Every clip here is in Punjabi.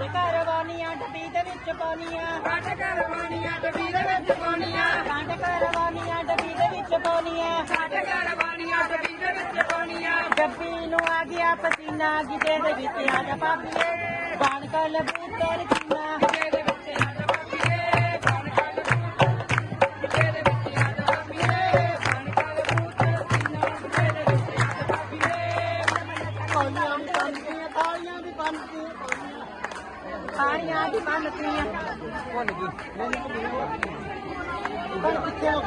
ਸਾਡੇ ਘਰਵਾਨੀਆਂ ਡੱਬੀ ਦੇ ਵਿੱਚ ਪਾਉਣੀਆਂ। ਸਾਡੇ ਘਰਵਾਣੀਆਂ ਡੱਬੀ ਦੇ ਵਿੱਚ ਪਾਉਣੀਆਂ। ਸਾਡੇ ਘਰਵਾਨੀਆਂ ਡੱਬੀ ਦੇ ਵਿੱਚ ਪਾਉਣੀਆਂ। ਡੱਬੀ ਦੇ ਵਿੱਚ ਪਾਉਣੀਆਂ। ਡੱਬੀ ਨੂੰ ਆ ਗਿਆ ਪਸੀਨਾ ਜਿਹਦੇ ਦੇ ਵਿੱਚ ਆ ਜਾ ਭਾਬੀਏ ਬਾਣ ਕਲ ਬੂਤਰ ਚੀਨਾ ਭੁੱਲ ਕਿੱਥੇ ਉਹ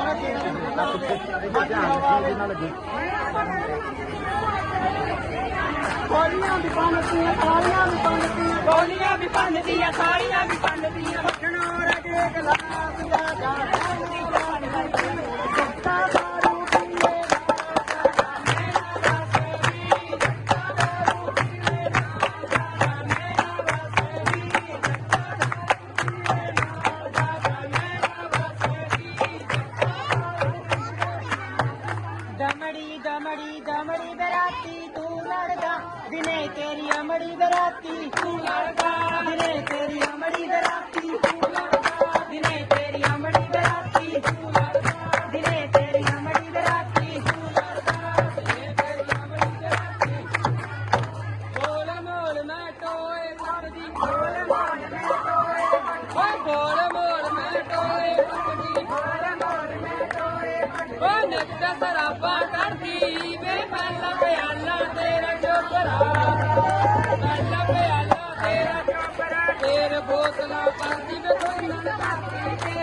ਵੀ ਬੰਨਦੀਆਂ ਤਾਲੀਆਂ ਵੀ ਬੰਨਦੀਆਂ ਗੋਲੀਆਂ ਵੀ ਪੰਨਦੀਆਂ ਸਾੜੀਆਂ ਵੀ ਪੰਨਦੀਆਂ ਰੱਖਣਾ ਰਜੇ ਗਲਾਸ दमड़ी दमड़ी बराती तू लड़का। दिने तेरी अमड़ी बराती तू लड़का। दिने तेरी अमड़ी बराती तू लड़का। दिने तेरी अमड़ी बराती तू लड़का। दिने तेरी अमड़ी बराती तू लड़का। दिने तेरी अमड़ी बराती। बोल मोल मैं तो टोए सबदी बोल मोल मैं तो टोए ओए बोल मोल मैं तो टोए सबदी बोल मोल मैं टोए ओ नक्का सराबा ਤੇਰਾ ਚੋਪਰਾ ਤੇਰੇ ਬੋਤਲਾਂ ਪਾਦੀ ਵੇ ਕੋਈ ਨਾ ਕਰਦੀ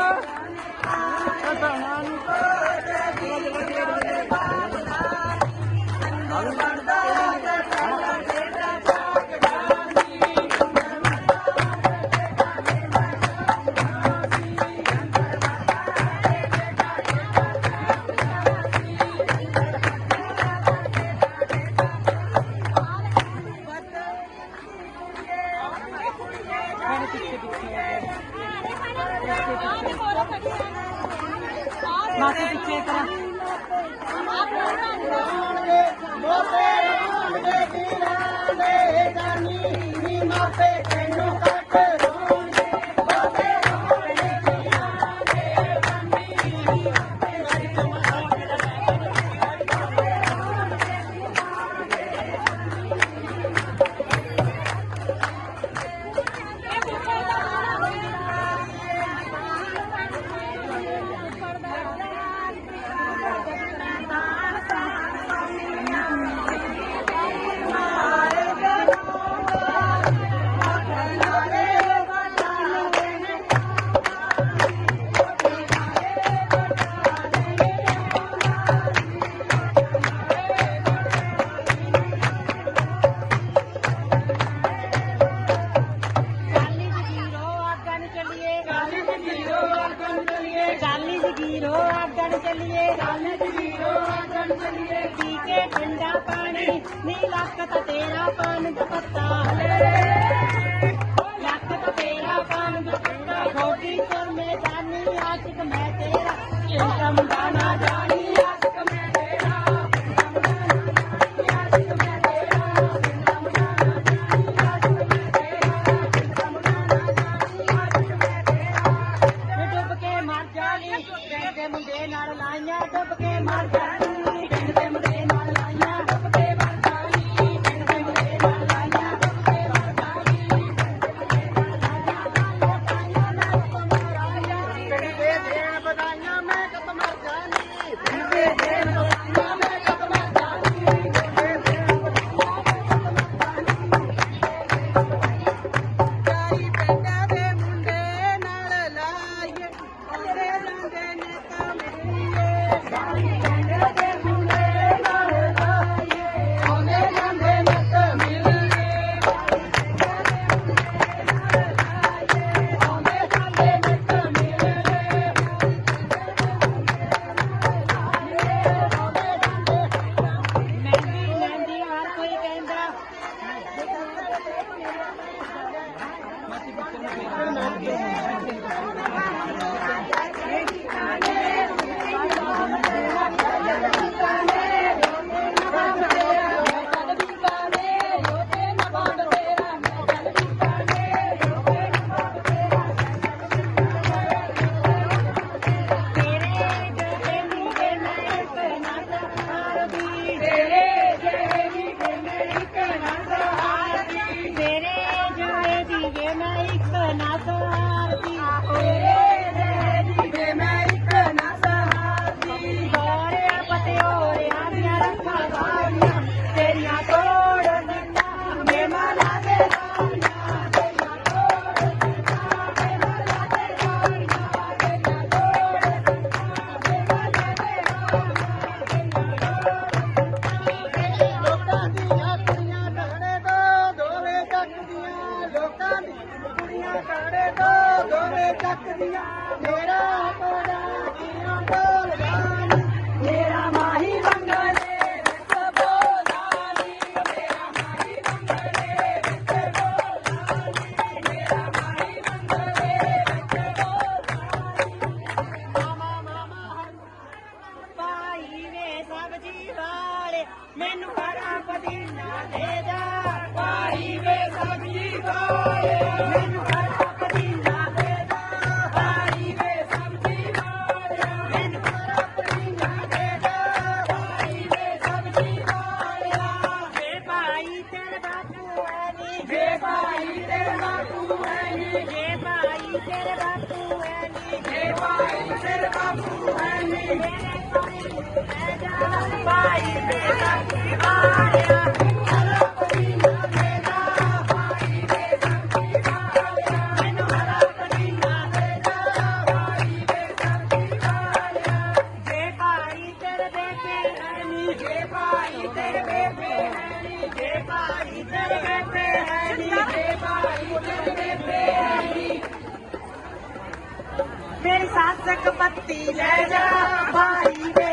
faith in नीला तेरा पान दुपत्ता तेरा पान दुपत्ता घोटी मैं तेरा चिंतम जाना जानी 他们 Bye. पत्ती ले जा भाई रे।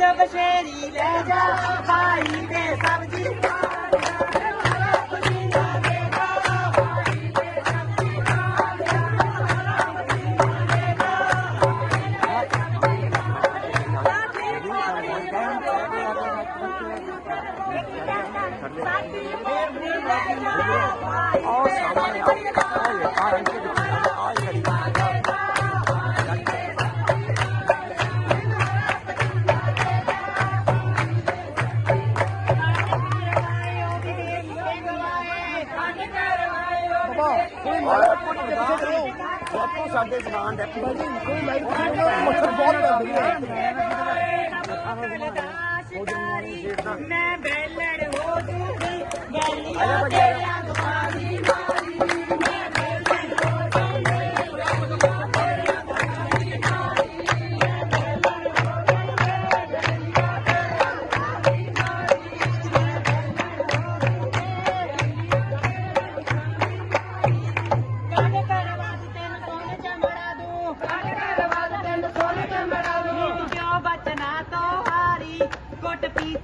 那个雪里，两家把一片三不。ਬਾਪੂ ਸਾਡੇ ਜ਼ਬਾਨ ਦੇ ਭਾਜੀ ਕੋਈ ਲਾਈਵ ਮੱਛਰ ਬਹੁਤ ਪੈਂਦੀ ਹੈ ਮੈਂ ਬੈਲੜ ਹੋ ਜੂਗੀ ਗੈਲੀ ਤੇਰਾ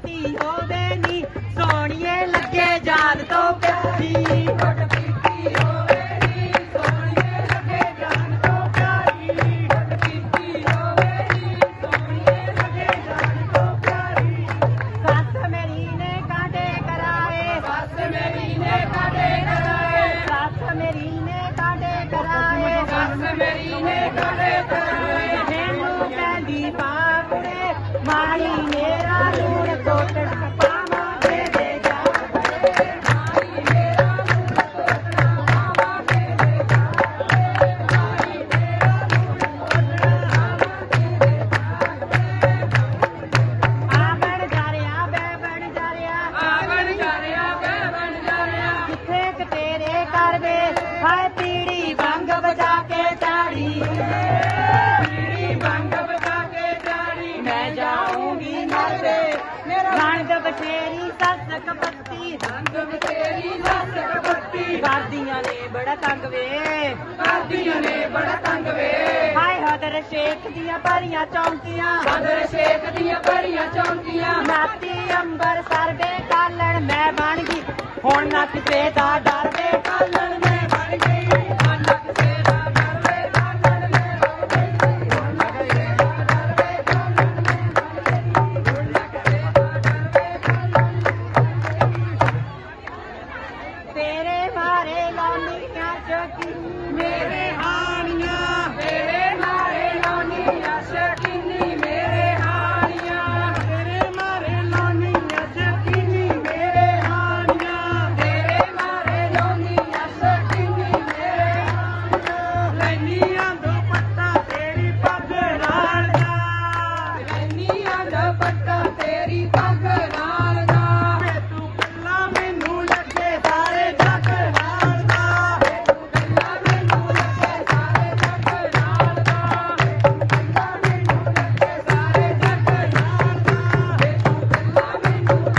ਪੀਤੀ ਹੋਵੇ ਨੀ ਸੋਹਣੀਏ ਲੱਗੇ ਜਾਨ ਤੋਂ ਪਿਆਰੀ ਘੁੱਟ ਪੀਤੀ ਹੋਵੇ ਨੀ ਸੋਹਣੀਏ ਲੱਗੇ ਜਾਨ ਤੋਂ ਪਿਆਰੀ ਘੁੱਟ ਪੀਤੀ ਹੋਵੇ ਨੀ ਸੋਹਣੀਏ ਲੱਗੇ ਜਾਨ ਤੋਂ ਪਿਆਰੀ ਸੱਸ ਮੇਰੀ ਨੇ ਕਾਟੇ ਕਰਾਏ ਸੱਸ ਮੇਰੀ ਨੇ ਕਾਟੇ ਕਰਾਏ ਸੱਸ ਮੇਰੀ ਨੇ ਕਾਟੇ ਕਰਾਏ ਸੱਸ ਮੇਰੀ ਨੇ ਕਾਟੇ ਨਸ ਨੇ ਬੜਾ ਤੰਗ ਵੇ। ਕਰਦੀਆਂ ਨੇ ਬੜਾ ਤੰਗ ਵੇ। ਹਾਏ ਹਦਰ ਸ਼ੇਖ ਦੀਆਂ ਭਰੀਆਂ ਚੌਂਕੀਆਂ। ਹਦਰ ਸ਼ੇਖ ਦੀਆਂ ਭਰੀਆਂ ਚੌਂਕੀਆਂ। ਨਾਤੀ ਅੰਬਰ ਸਰਵੇ ਕਾਲਣ ਮੈਂ ਬਣ ਗਈ। ਹੁਣ ਨਾ ਕਿਸੇ ਦਾ ਡਰ ਦੇ ਕਾਲਣ